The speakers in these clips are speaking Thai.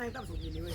นั่งตั้งสูงอยู่นี่เว้ย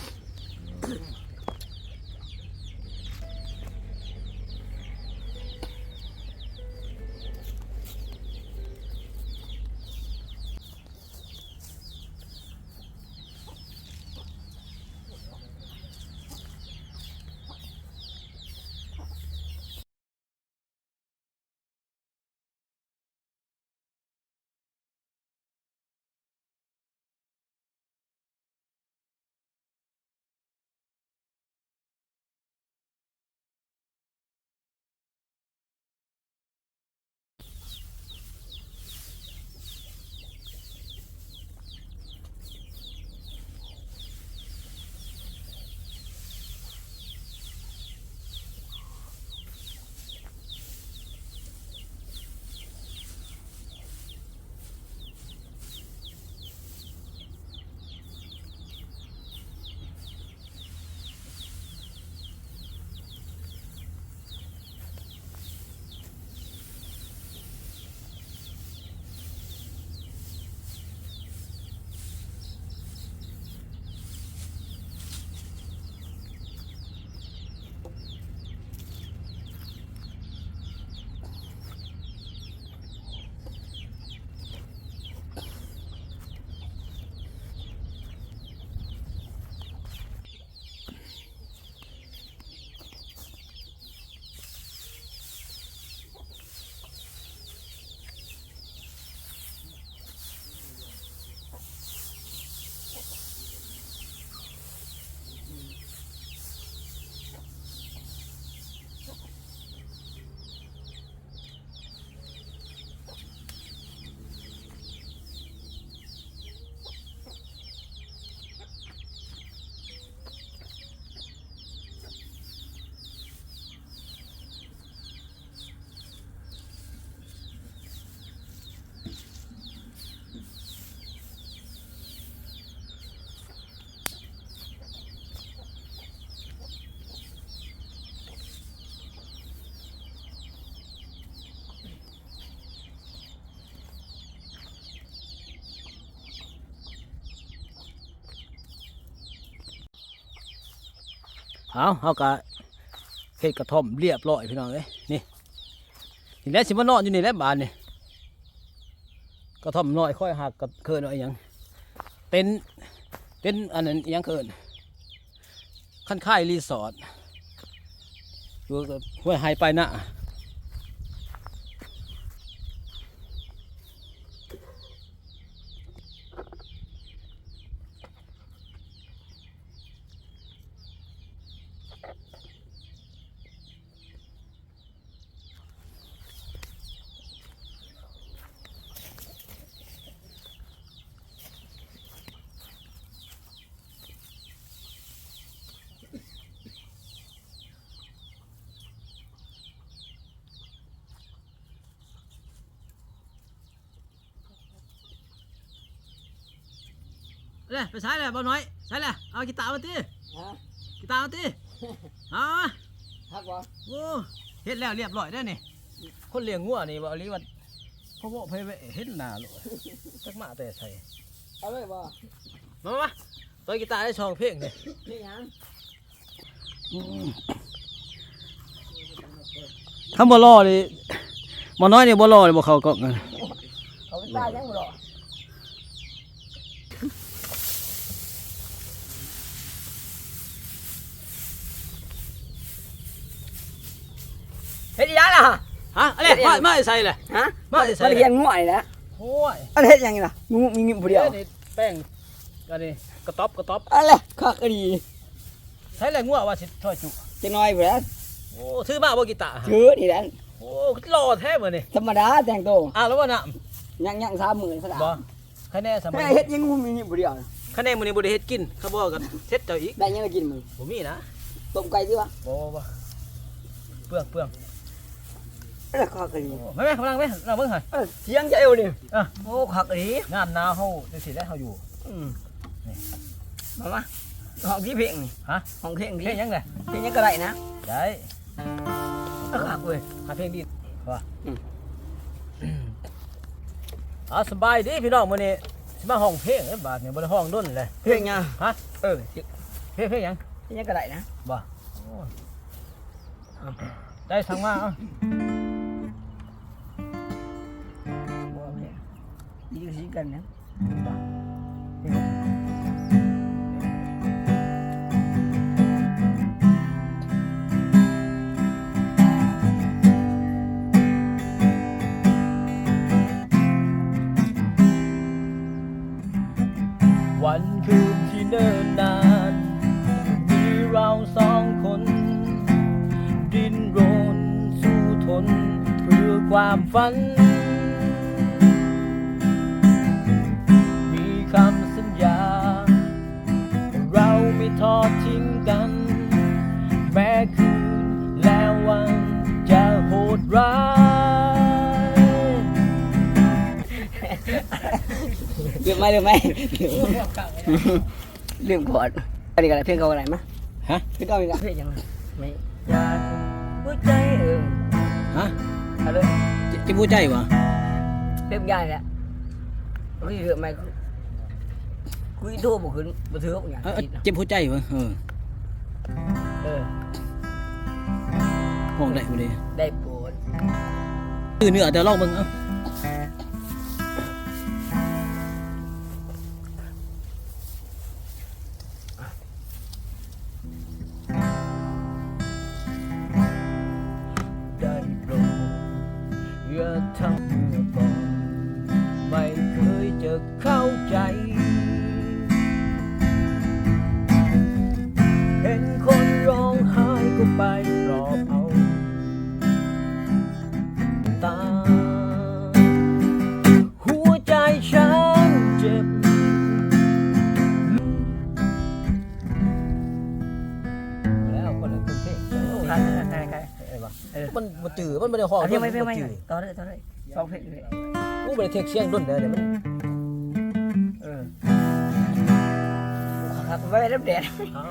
เอาเอากะเฮ็ดกระท่อมเรียบร้อยพี่น้องเอ้ยนี่นี่แหละสิมานอนอยู่นี่แหละบานนี่กระท่อมน้อยค่อยหักกระเคินอาอหยังเต็นเต็นอันนั้นอิหยังเคินขั้นค่ายรีสอร์ทอยู่กับห้วยไฮไปนะ เลยไปใช้เลยบ่น้อยใช้เลยเอากีตาร์มาตีฮะกีตาร์มาตีเอามาทักวะโอ้เฮ็ดแล้วเรียบร้อยได้อนี่ คนเลี้ยงงัวนี่บ่เอาลีว่าพ่อบ่ไปเฮ็ดหน้าโลดจักมาแต่ใส่เอาเลยบ่มามาตัวกีตาร์ได้ช่องเพลงนี่นี่ยังถ้าบ่รอนี่บ่น้อยนี่บ่รอนี่บ่เข้ากล้องกันเอาไปตายยังบ่หรอ เฮ็ดอีหยังล่ะฮะอะไรมามาใส่เลยฮะมาใส่มันเรียนง่วยนะโอ้ยอันเฮ็ดยังไงล่ะงูมีงูผู้เดียวนี่แป้งก็นี่กระต๊อบกระต๊อบอะไรคักอีใช้แรงงัวว่าสิถอยจุจะน้อยบ่แล้วโอ้ถือมาบ่กีตาร์ถือนี่แหละโอ้รอแท้มื้อนี่ธรรมดาแต่งตัวอ้าวแล้วว่าน่ะยังยังสามหมื่นสนามบ่คะแนนสมัแม่ยเฮ็ดยังงูมีงูผู้เดียวคะแนนมื้อนี้บ่ได้เฮ็ดกินเขาบอกกันเฮ็ดเจ้าอีกได้ยังไงกินมึงบ่มีนะต้มไก่ดิวะบ่บ่เปลืองเปลือง อะไรคักอีโอ้แม่แม่กำลังแม่เราเบิ่งหั่นเออเสียงจะเอวนี่อะโอ้คักอีงามหนาวเฮาจังซี่แหละเฮาอยู่ อืมมามาห้องที่เพลงนี่ฮะ ห้องเพลงเพดีลงยังไงเพลงยังก็ได้นะได้ก็คักเว้ย หาเพลงดีว่าอืมเอาสบายดีพี่น้องมื้อนี้สิมาห้องเพลงเอ้ยบาดเนี่ยบ่ได้ห้องด้นเลย เพลงยังฮะ เออสิเพลงเพลงหยังเพลงยังก็ได้นะ บ่โอ้ยเอาได้ทางว่าเอา วันนะวันคืนที่เนิ่นนานมีเราสองคน ดิ้นรนสู้ทนเพื่อความฝัน ลืมไหมเลืมไหมลืมก่อนอันนี้ก็ได้เพลงเก่าอะไรมะฮะเพลงเก่าอีกแล้วเพลงยังไม่อยากหัวใจเออฮะเอาเลยจะจะพูดใจวะเริ่มยากแล้วเฮ้ยเรื่องไม่คุยโทรบ่ขึ้นบ่ถือว่าอย่างเอ้าคิดนะเจ็บหัวใจวะเออเออห้องได้บ่ได้ได้โปรดคือเนื้อแต่ลองมึงเอ้า tongue. มันบ่จือมันไม่ได้ห้องเอาเพลงไม่เพลงไม่จือต่อเลยต่อเลยสองเพลงเลยกูไม่ได้เทคเสียงด้นเลยเดี๋ยวมันเออครับไว้รับแดดเอา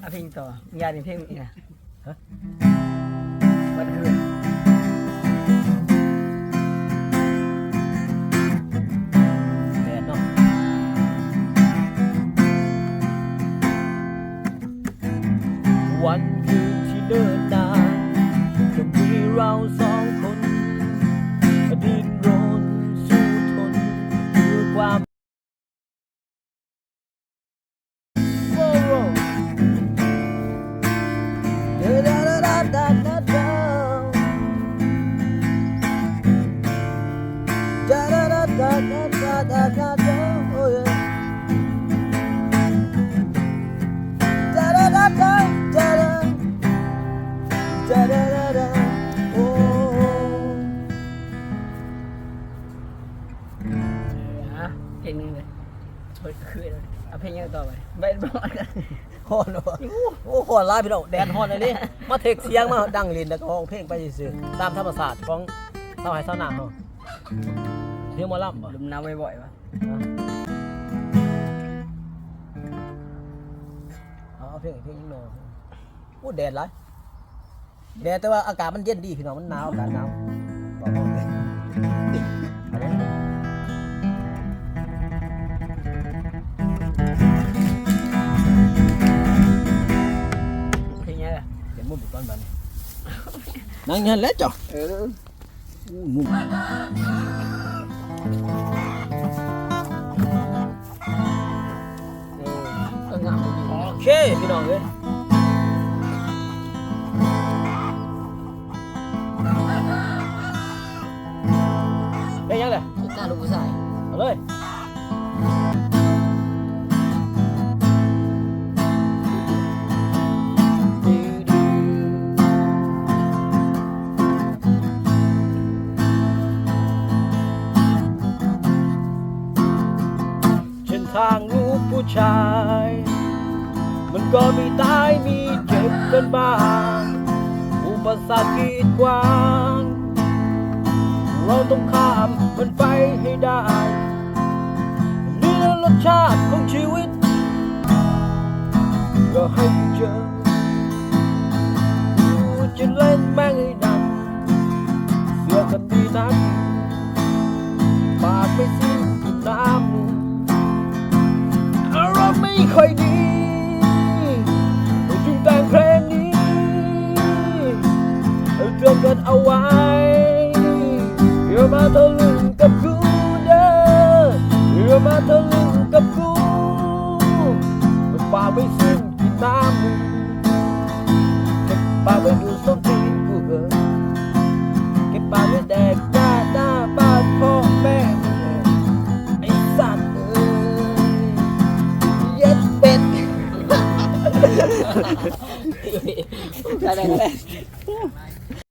เอาเพลงต่อยานี่เพลงนี่นะฮะวันคืนาดาดาดาดาดาดาดาโอ้ย Da da da da da da da da da da oh ฮะเพลงนึงเลยวันคืนเอาเพลงยังต่อไปไม่บอกกันฮอนวะโอ้ฮอนหลายพี่น้องแดดฮอนอันนี้มาเทคเสียงมาดังลินแล้วก็ร้องเพลงไปซื่อๆตามธรรมศาสตร์ของสาวไห้สาวนาเฮาเพลงหมอลำบ่ลุมน้ำบ่อยๆวะเอาเอาเพลงเพลงยังโนโอ้แดดหลายแดดแต่ว่าอากาศมันเย็นดีพี่น้องมันหนาวอากาศหนาวบอกเอาเลยเอาเลยเพลงยังไงเดี๋ยวมุมอีกก่อนบัดนี้นั่งยันแล้วจ้ะเอออู้มุม 여기랑 왜? ก็มีตายมีเจ็บกันบ้างอุปสรรคกีดขวางเราต้องข้ามมันไปให้ได้นี่แหละรสชาติของชีวิต ก็ให้เจอกูจะเล่นแม่งให้ดังเสือกันดีนักปากไม่สิ้นน้ำอารมณ์ไม่ค่อยดี matamu Kepada dusun tingkuh Kepada dek dapat komen Ay satu Yes, bet อะไร